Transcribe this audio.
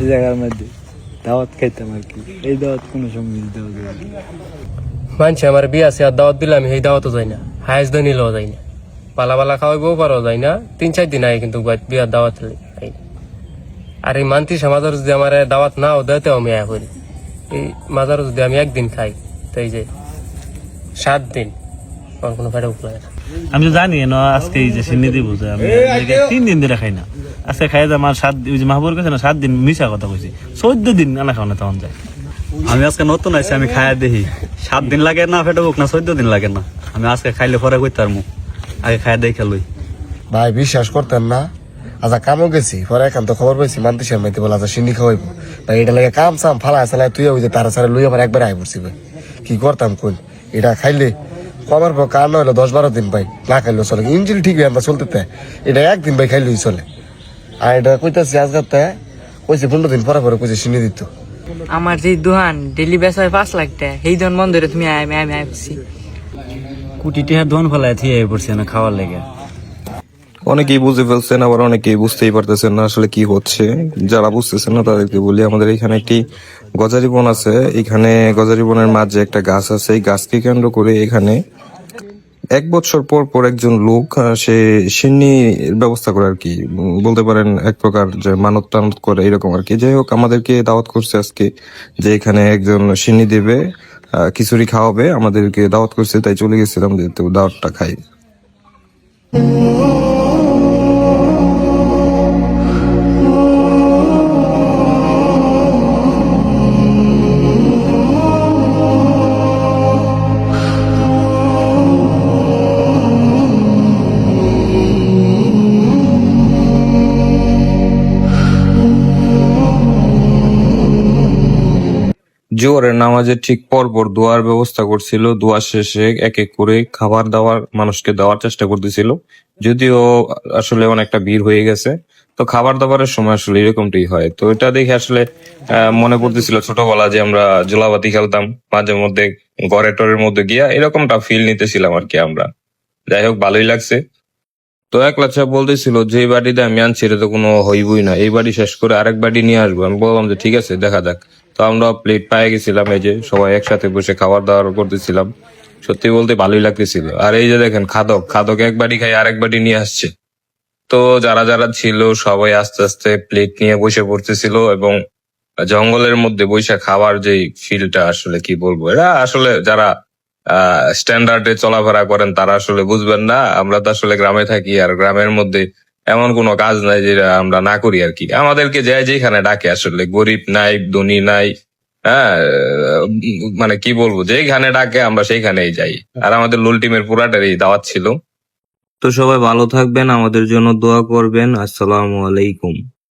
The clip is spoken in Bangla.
এই জায়গার মধ্যে দাওয়াত খাইতাম আর কি এই দাওয়াত কোনো সময় মিস দেওয়া যাবে না। মানছে আমার বিয়া আছে আর দাওয়াত দিলাম সেই দাওয়াতও যাই না, হায়াস দই যাই না পালা পালা খাওয়াইবও পারো যাই না। তিন চার দিন আগে কিন্তু বিয়ার দাওয়াত না। আর এই মান্তি সমাজের যদি আমার দাওয়াত নাও দেতেও আমি আয়া করি। এই মাজার যদি আমি একদিন খাই তো এই যে সাত দিন আমার কোনো ফেটে উঠল না। আমি তো জানি না আজকে এই যে সিন্নি দিব যে আমি তিন দিন ধরে খাই না। আজকে খাই যে আমার সাত ওই যে মাহবুর কাছে না সাত দিন মিশা কথা কইছি। চোদ্দ দিন আনা খাওয়া না তখন যায়। আমি আজকে নতুন আইছি আমি খাইয়া দেখি। সাত দিন লাগে না ফেটে বুক না চোদ্দ দিন লাগে না। আমি আজকে খাইলে পরে কই তার মুখ আগে খাইয়া দেখে লই। ভাই বিশ্বাস করতেন না। আচ্ছা কামও গেছি। পরে এখান তো খবর পাইছি মানতে সে মাইতে বলে আচ্ছা সিন্নি খাওয়াইবো। ভাই এটা লাগে কাম সাম ফালা সালা তুই ওই যে তারা সারা লুই আবার একবার আয় পড়ছি ভাই। কি করতাম কই? এটা খাইলে কবার পর কার নইলো? দশ বারো দিন ভাই না খাইলেও চলে। ইঞ্জিন ঠিক আমরা চলতে তে এটা একদিন ভাই খাইলেই চলে। আর এটা কইতাছি আজকাল তে কইছে পনেরো দিন পরে পরে কইছে সিন্নি দিত। আমার যে দোকান ডেলি বেচা হয় পাঁচ লাখ টাকা। সেই দোকান বন্ধ তুমি আমি আমি আইছি কুটি টিহার দোন ফেলায় থিয়ে পড়ছে না খাওয়ার লেগে। অনেকেই বুঝে ফেলছেন, আবার অনেকেই বুঝতেই পারতেছেন না আসলে কি হচ্ছে। যারা বুঝতেছেন না, তাদেরকে বলি, আমাদের এখানে একটি গজারি বন আছে। এখানে গজারি বনের মাঝে একটা গাছ আছে। এই গাছকে কেন্দ্র করে এখানে এক বছর পর পর একজন লোক সে সিন্নি ব্যবস্থা করে আর কি। বলতে পারেন এক প্রকার যে মানত টানত করে, এরকম আর কি। যাই হোক, আমাদেরকে দাওয়াত করছে আজকে যে এখানে একজন সিন্নি দেবে। খিচুড়ি খাওয়াবে আমাদেরকে দাওয়াত করছে তাই চলে গেছিলাম দাওয়াতটা খাই। জোহরের নামাজের ঠিক পর পর দোয়ার ব্যবস্থা করছিল। দোয়া শেষে এক এক করে খাবার দাবার মানুষকে দেওয়ার চেষ্টা করতেছিল। যদিও আসলে অনেকটা ভিড় হয়ে গেছে। তো খাবার দাবারের সময় আসলে এরকমটাই হয়। তো এটা দেখে আসলে মনে পড়তেছিল ছোটবেলা যে আমরা জোলাবাতি খেলতাম, মাঝে মধ্যে ঘরে টরের মধ্যে গিয়া এরকমটা ফিল নিতেছিলাম আর কি আমরা। যাই হোক, ভালোই লাগছে। তো এক লাচ্ছা বলতেছিল যে, এই বাড়িতে আমি আনছি, এটা তো কোনো হইবই না। এই বাড়ি শেষ করে আরেক বাড়ি নিয়ে আসব। আমি বললাম যে, ঠিক আছে, দেখা যাক। তো আমরা প্লেট পায়ে গেছিলাম, এই যে সবাই একসাথে বসে খাবার দাবার করতেছিলাম। সত্যি বলতে ভালোই লাগতেছিল। আর এই যে দেখেন, খাদক খাদক এক বাড়ি খাই, আরেক বাড়ি নিয়ে আসছে। তো যারা যারা ছিল, সবাই আস্তে আস্তে প্লেট নিয়ে বসে পড়তেছিল এবং জঙ্গলের মধ্যে বসে খাওয়ার যে ফিলটা আসলে কি বলব? এরা আসলে যারা স্ট্যান্ডার্ডে চলাফেরা করেন, তারা আসলে বুঝবেন না। আমরা তো আসলে গ্রামে থাকি, আর গ্রামের মধ্যে এমন কোনো কাজ নাই যেটা আমরা না করি আর কি। আমাদেরকে যে যেখানে ডাকে আসলে, গরিব নাই, ধনী নাই হ্যাঁ মানে কি বলব যেখানে ডাকে আমরা সেইখানেই যাই। আর আমাদের লোল টিমের পুরাটারই দাওয়াত ছিল। তো সবাই ভালো থাকবেন, আমাদের জন্য দোয়া করবেন। আসসালামু আলাইকুম।